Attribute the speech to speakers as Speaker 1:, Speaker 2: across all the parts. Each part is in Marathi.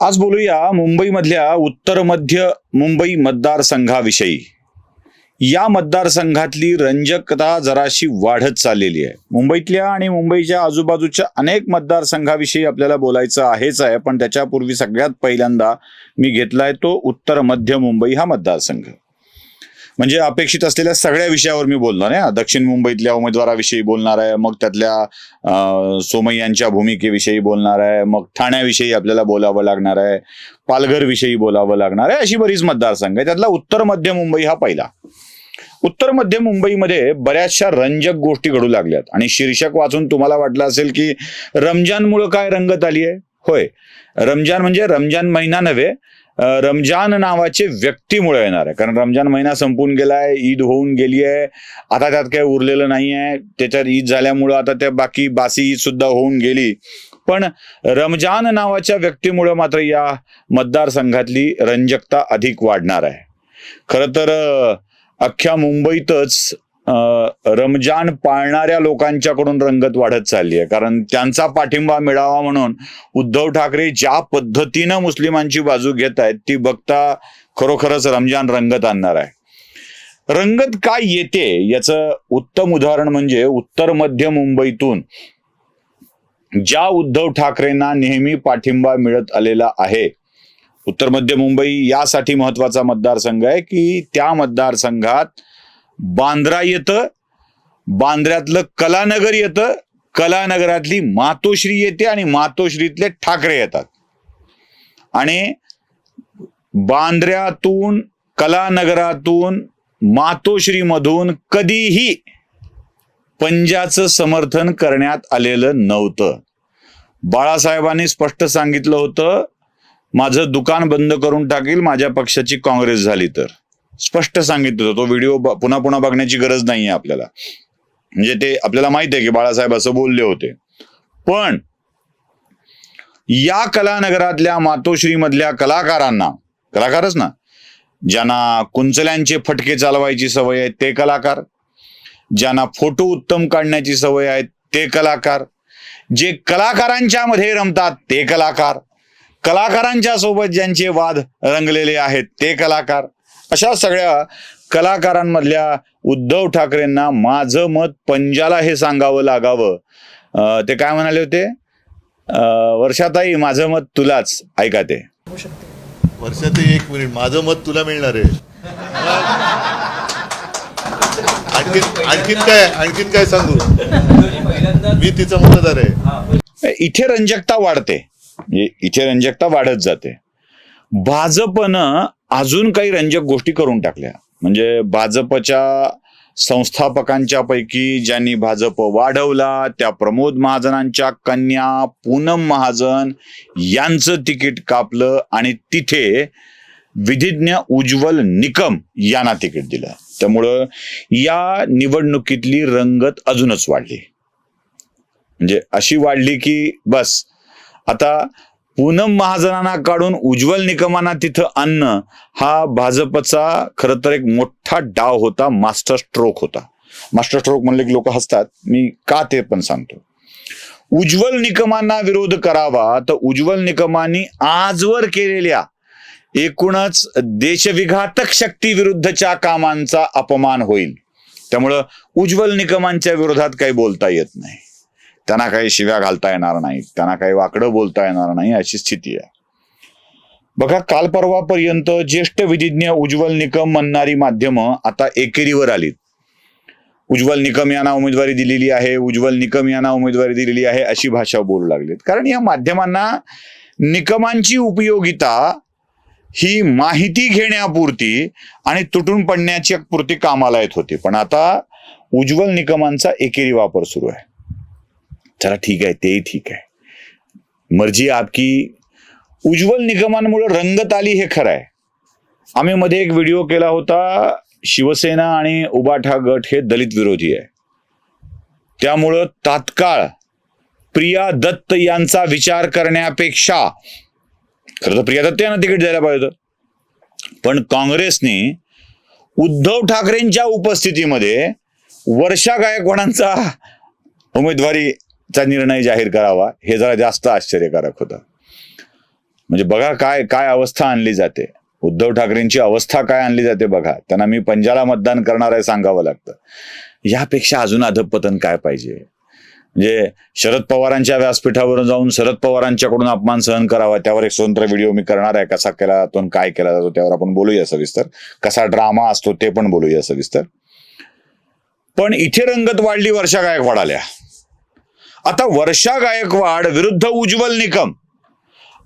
Speaker 1: आज बोलूया मुंबईमधल्या उत्तर मध्य मुंबई मतदारसंघाविषयी. या मतदारसंघातली रंजकता जराशी वाढत चाललेली आहे. मुंबईतल्या आणि मुंबईच्या आजूबाजूच्या अनेक मतदारसंघाविषयी आपल्याला बोलायचं आहेच आहे पण त्याच्यापूर्वी सगळ्यात पहिल्यांदा मी घेतलाय तो उत्तर मध्य मुंबई हा मतदारसंघ. म्हणजे अपेक्षित असलेल्या सगळ्या विषयावर मी बोलणार आहे दक्षिण मुंबईतल्या उमेदवाराविषयी बोलणार आहे मग त्यातल्या सोमय्यांच्या भूमिकेविषयी बोलणार आहे मग ठाण्याविषयी आपल्याला बोलावं लागणार आहे पालघर विषयी बोलावं लागणार आहे अशी बरीच मतदारसंघ आहे त्यातला उत्तर मध्य मुंबई हा पहिला. उत्तर मध्य मुंबईमध्ये बऱ्याचशा रंजक गोष्टी घडू लागल्यात. आणि शीर्षक वाचून तुम्हाला वाटलं असेल की रमजानमुळं काय रंगत आली आहे होय. रमजान म्हणजे रमजान महिना नव्हे रमजान नावाचे व्यक्तीमुळे येणार आहे. कारण रमजान महिना संपून गेलाय ईद होऊन गेली आहे. आता त्यात काही उरलेलं नाही आहे. त्याच्यात ईद झाल्यामुळं आता त्या बाकी बासी ईद सुद्धा होऊन गेली. पण रमजान नावाच्या व्यक्तीमुळे मात्र या मतदारसंघातली रंजकता अधिक वाढणार आहे. खरं तर अख्ख्या मुंबईतच रमजान पाळणाऱ्या लोकांच्याकडून रंगत वाढत चालली आहे. कारण त्यांचा पाठिंबा मिळावा म्हणून उद्धव ठाकरे ज्या पद्धतीनं मुस्लिमांची बाजू घेत आहेत ती बघता खरोखरच रमजान रंगत आणणार आहे. रंगत काय येते याचं उत्तम उदाहरण म्हणजे उत्तर मध्य मुंबईतून ज्या उद्धव ठाकरेंना नेहमी पाठिंबा मिळत आलेला आहे. उत्तर मध्य मुंबई यासाठी महत्त्वाचा मतदारसंघ आहे की त्या मतदारसंघात बांद्रा येतं बांद्र्यातलं कलानगर येतं कलानगरातली मातोश्री येते आणि मातोश्रीतले ठाकरे येतात. आणि बांद्र्यातून कलानगरातून मातोश्रीमधून कधीही पंजाचं समर्थन करण्यात आलेलं नव्हतं. बाळासाहेबांनी स्पष्ट सांगितलं होतं माझं दुकान बंद करून टाकेल माझ्या पक्षाची काँग्रेस झाली तर. स्पष्ट सांगितलं होतं तो व्हिडिओ पुन्हा पुन्हा बघण्याची गरज नाही आहे आपल्याला. म्हणजे ते आपल्याला माहीत आहे की बाळासाहेब असं बोलले होते. पण या कलानगरातल्या मातोश्री मधल्या कलाकारांना कलाकारच ना ज्यांना कुंचल्यांचे फटके चालवायची सवय आहे ते कलाकार. ज्यांना फोटो उत्तम काढण्याची सवय आहे ते कलाकार. जे कलाकारांच्या मध्ये रमतात ते कलाकार. कलाकारांच्या सोबत ज्यांचे वाद रंगलेले आहेत ते कलाकार. अशा सगळ्या कलाकारांमधल्या उद्धव ठाकरेंना माझं मत पंजाला हे सांगावं लागावं. ते काय म्हणाले होते? वर्षाताई माझं मत तुलाच. ऐका ते.
Speaker 2: वर्षात एक मिनिट. माझं मत तुला मिळणार आहे. आणखीन आणखीन काय आणखीन काय सांगू? मी तिचा मतदार आहे.
Speaker 1: इथे रंजकता वाढते. म्हणजे इथे रंजकता वाढत जाते. भाजपनं अजून काही रंजक गोष्टी करून टाकल्या. म्हणजे भाजपच्या संस्थापकांच्या पैकी ज्यांनी भाजप वाढवला त्या प्रमोद महाजनांच्या कन्या पूनम महाजन यांचं तिकीट कापलं आणि तिथे विधिज्ञ उज्ज्वल निकम यांना तिकीट दिलं. त्यामुळं या निवडणुकीतली रंगत अजूनच वाढली. म्हणजे अशी वाढली की बस. आता पूनम महाजनांना काढून उज्ज्वल निकमांना तिथं आणणं हा भाजपचा खरं तर एक मोठा डाव होता मास्टर स्ट्रोक होता. मास्टर स्ट्रोक म्हणले की लोक हसतात. मी का ते पण सांगतो. उज्ज्वल निकमांना विरोध करावा तर उज्ज्वल निकमांनी आजवर केलेल्या एकूणच देशविघातक शक्ती विरुद्धच्या कामांचा अपमान होईल. त्यामुळं उज्ज्वल निकमांच्या विरोधात काही बोलता येत नाही. त्यांना काही शिव्या घालता येणार नाही त्यांना काही वाकडं बोलता येणार नाही अशी स्थिती आहे. बघा काल परवापर्यंत ज्येष्ठ विधिज्ञ उज्ज्वल निकम म्हणणारी माध्यमं आता एकेरीवर आलीत. उज्ज्वल निकम यांना उमेदवारी दिलेली आहे उज्ज्वल निकम यांना उमेदवारी दिलेली आहे अशी भाषा बोलू लागलीत. कारण या माध्यमांना निकमांची उपयोगिता ही माहिती घेण्यापुरती आणि तुटून पडण्याची पुरती कामाला येत होती. पण आता उज्ज्वल निकमांचा एकेरी वापर सुरू आहे. चला ठीक आहे तेही ठीक आहे. मर्जी आपकी. उज्ज्वल निगमांमुळे रंगत आली हे खरं आहे. आम्ही मध्ये एक व्हिडिओ केला होता शिवसेना आणि उबाठा गट हे दलित विरोधी आहे. त्यामुळं तात्काळ प्रिया दत्त यांचा विचार करण्यापेक्षा खरं तर प्रिया दत्त यांना तिकीट द्यायला पाहिजे होतं. पण काँग्रेसने उद्धव ठाकरेंच्या उपस्थितीमध्ये वर्षा गायकवाडांचा चा निर्णय जाहीर करावा हे जरा जास्त आश्चर्यकारक होतं. म्हणजे बघा काय काय अवस्था आणली जाते. उद्धव ठाकरेंची अवस्था काय आणली जाते बघा. त्यांना मी पंजाला मतदान करणार आहे सांगावं लागतं. यापेक्षा अजून अधपतन काय पाहिजे? म्हणजे शरद पवारांच्या व्यासपीठावरून जाऊन शरद पवारांच्याकडून अपमान सहन करावा त्यावर एक स्वतंत्र व्हिडिओ मी करणार आहे. कसा केला जातो काय केला जातो त्यावर आपण बोलूया सविस्तर. कसा ड्रामा असतो ते पण बोलूया सविस्तर. पण इथे रंगत वाढली वर्षा गायकवाड आल्या. आता वर्षा गायकवाड विरुद्ध उज्ज्वल निकम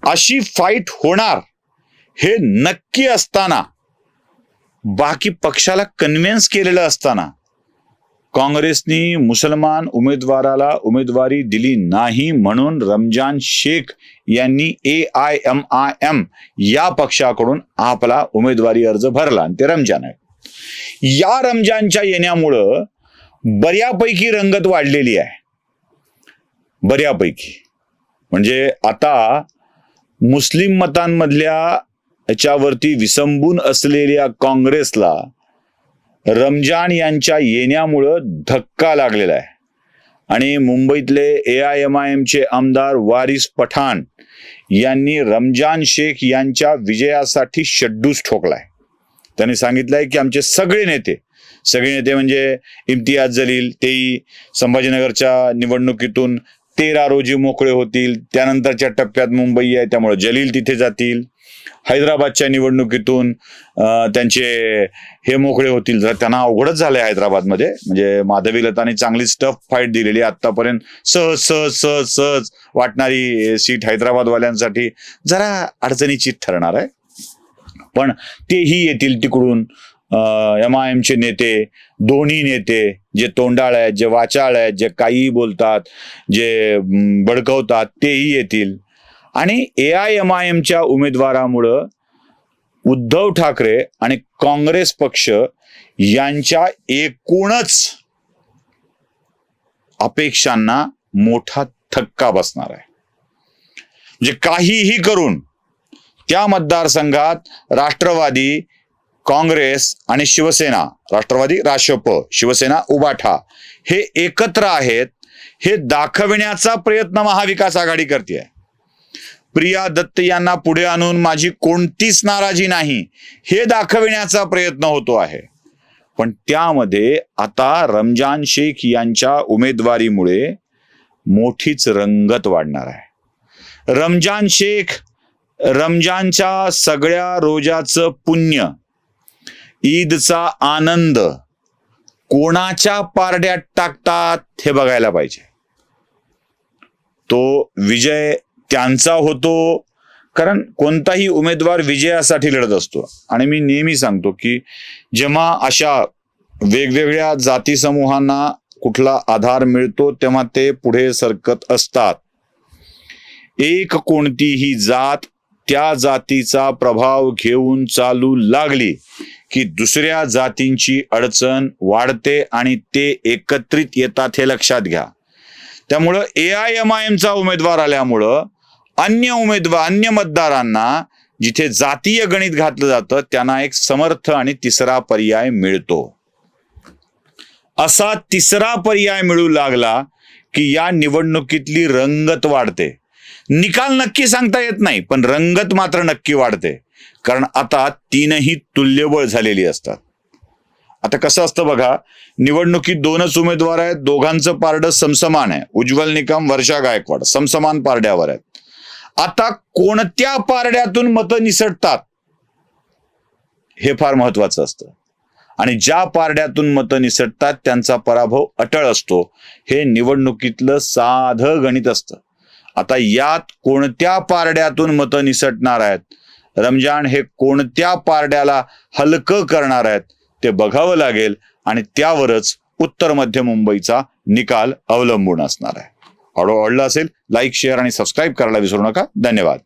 Speaker 1: अशी फाईट होणार हे नक्की असताना बाकी पक्षाला कन्व्हिन्स केलेलं असताना काँग्रेसनी मुसलमान उमेदवाराला उमेदवारी दिली नाही म्हणून रमजान शेख यांनी A I M I M या पक्षाकडून आपला उमेदवारी अर्ज भरला आणि ते रमजान आहे या रमजानच्या येण्यामुळं बऱ्यापैकी रंगत वाढलेली आहे. बऱ्यापैकी. म्हणजे आता मुस्लिम मतांमधल्या याच्यावरती विसंबून असलेल्या काँग्रेसला रमजान यांच्या येण्यामुळं धक्का लागलेला आहे. आणि मुंबईतले ए आय एम आय एमचे आमदार वारिस पठाण यांनी रमजान शेख यांच्या विजयासाठी शड्डूस ठोकलाय. त्यांनी सांगितलंय की आमचे सगळे नेते सगळे नेते म्हणजे इम्तियाज जलील तेही संभाजीनगरच्या निवडणुकीतून तेरा रोजी मोकळे होतील. त्यानंतरच्या टप्प्यात मुंबई आहे त्यामुळे जलील तिथे जातील. हैदराबादच्या निवडणुकीतून त्यांचे हे मोकळे होतील. जर त्यांना अवघडच झालंय हैदराबादमध्ये म्हणजे माधवी लतानी चांगली स्टफ फाईट दिलेली आहे. आतापर्यंत सहज सहज सहज सहज वाटणारी सीट हैदराबादवाल्यांसाठी जरा अडचणीची ठरणार आहे. पण तेही येतील तिकडून. एम आय एमचे नेते दोन्ही नेते जे तोंडाळ आहेत जे वाचाळ आहेत जे काहीही बोलतात जे भडकवतात बडकवतात तेही येतील. आणि ए आय एम आय एमच्या उमेदवारामुळं उद्धव ठाकरे आणि काँग्रेस पक्ष यांच्या एकूणच अपेक्षांना मोठा थक्का बसणार आहे. म्हणजे काहीही करून त्या मतदारसंघात राष्ट्रवादी काँग्रेस आणि शिवसेना राष्ट्रवादी राष्ट्रप शिवसेना उबाठा हे एकत्र आहेत हे दाखविण्याचा प्रयत्न महाविकास आघाडी करते प्रिया दत्त यांना पुढे आणून माझी कोणतीच नाराजी नाही हे दाखविण्याचा प्रयत्न होतो आहे. पण त्यामध्ये आता रमजान शेख यांच्या उमेदवारीमुळे मोठीच रंगत वाढणार आहे. रमजान शेख रमजानच्या सगळ्या रोजाचं पुण्य ईदचा आनंद कोणाच्या पारड्यात टाकतात हे बघायला पाहिजे. तो विजय त्यांचा होतो. कारण कोणताही उमेदवार विजयासाठी लढत असतो. आणि मी नेहमी सांगतो की जेव्हा अशा वेगवेगळ्या जाती समूहांना कुठला आधार मिळतो तेव्हा ते पुढे सरकत असतात. एक कोणतीही जात त्या जातीचा प्रभाव घेऊन चालू लागली. की दुसऱ्या जातींची अडचण वाढते आणि ते एकत्रित येतात हे लक्षात घ्या. त्यामुळं ए आय एम आय एमचा उमेदवार आल्यामुळं अन्य उमेदवार अन्य मतदारांना जिथे जातीय गणित घातलं जातं त्यांना एक समर्थ आणि तिसरा पर्याय मिळतो. असा तिसरा पर्याय मिळू लागला की या निवडणुकीतली रंगत वाढते. निकाल नक्की सांगता येत नाही पण रंगत मात्र नक्की वाढते. कारण आता तीनही तुल्यबळ झालेली असतात. आता कसं असतं बघा निवडणुकीत दोनच उमेदवार आहेत दोघांचं पारडं समसमान आहे. उज्ज्वल निकम वर्षा गायकवाड समसमान पारड्यावर आहेत. आता कोणत्या पारड्यातून मतं निसटतात? हे फार महत्वाचं असतं. आणि ज्या पारड्यातून मतं निसटतात त्यांचा पराभव अटळ असतो. हे निवडणुकीतलं साधं गणित असतं. आता यात कोणत्या पारड्यातून मतं निसटणार आहेत? रमजान हे कोणत्या पारड्याला हलकं करणार आहेत ते बघावं लागेल आणि त्यावरच उत्तर मध्य मुंबईचा निकाल अवलंबून असणार आहे. ऑडो आवडला असेल लाईक शेअर आणि सबस्क्राईब करायला विसरू नका. धन्यवाद.